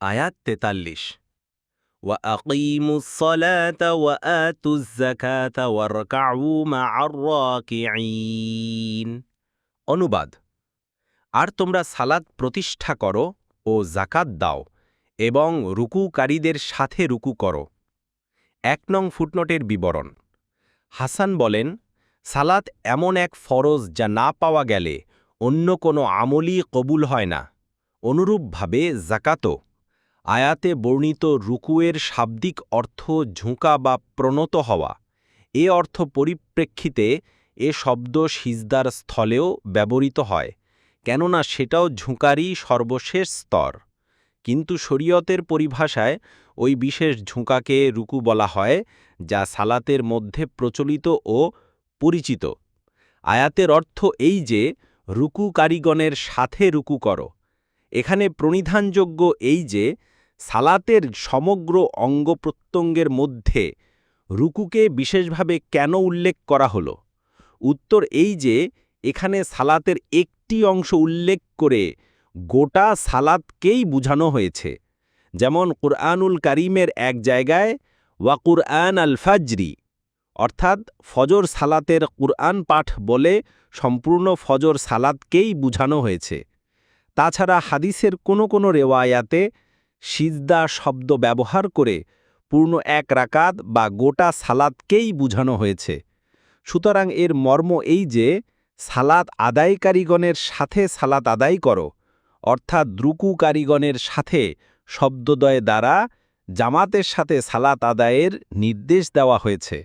আয়াত তেতাল্লিশ وأقيموا الصلاة وآتوا الزكاة واركعوا مع الراكعين অনুবাদ আর তোমরা সালাত প্রতিষ্ঠা করো ও জাকাত দাও এবং রুকুকারীদের সাথে রুকু করো এক নং ফুটনোটের বিবরণ হাসান বলেন সালাত এমন এক ফরজ যা না পাওয়া গেলে অন্য কোনো আমলই কবুল হয় না অনুরূপভাবে জাকাতও আয়াতে বর্ণিত রুকুয়ের শাব্দিক অর্থ ঝুঁকা বা প্রণত হওয়া। এ অর্থ পরিপ্রেক্ষিতে এ শব্দ সিজদার স্থলেও ব্যবহৃত হয়, কেননা সেটাও ঝুঁকারই সর্বশেষ স্তর। কিন্তু শরীয়তের পরিভাষায় ওই বিশেষ ঝুঁকাকে রুকু বলা হয়, যা সালাতের মধ্যে প্রচলিত ও পরিচিত। আয়াতের অর্থ এই যে, রুকু কারিগণের সাথে রুকু করো। এখানে প্রণিধানযোগ্য এই যে সালাতের সমগ্র অঙ্গ প্রত্যঙ্গের মধ্যে রুকুকে বিশেষভাবে কেন উল্লেখ করা হলো? উত্তর এই যে, এখানে সালাতের একটি অংশ উল্লেখ করে গোটা সালাতকেই বুঝানো হয়েছে। যেমন কুরআনুল কারিমের এক জায়গায় ওয়া কুরআন আল ফাজরি, অর্থাৎ ফজর সালাতের কুরআন পাঠ বলে সম্পূর্ণ ফজর সালাতকেই বুঝানো হয়েছে। তাছাড়া হাদিসের কোনো কোনো রেওয়ায়াতে সিজদা শব্দ ব্যবহার করে পূর্ণ এক রাকাত বা গোটা সালাদকেই বুঝানো হয়েছে। সুতরাং এর মর্ম এই যে, সালাত আদায়কারীগণের সাথে সালাত আদায় করো, অর্থাৎ দ্রুকুকারীগণের সাথে শব্দদয় দ্বারা জামাতের সাথে সালাত আদায়ের নির্দেশ দেওয়া হয়েছে।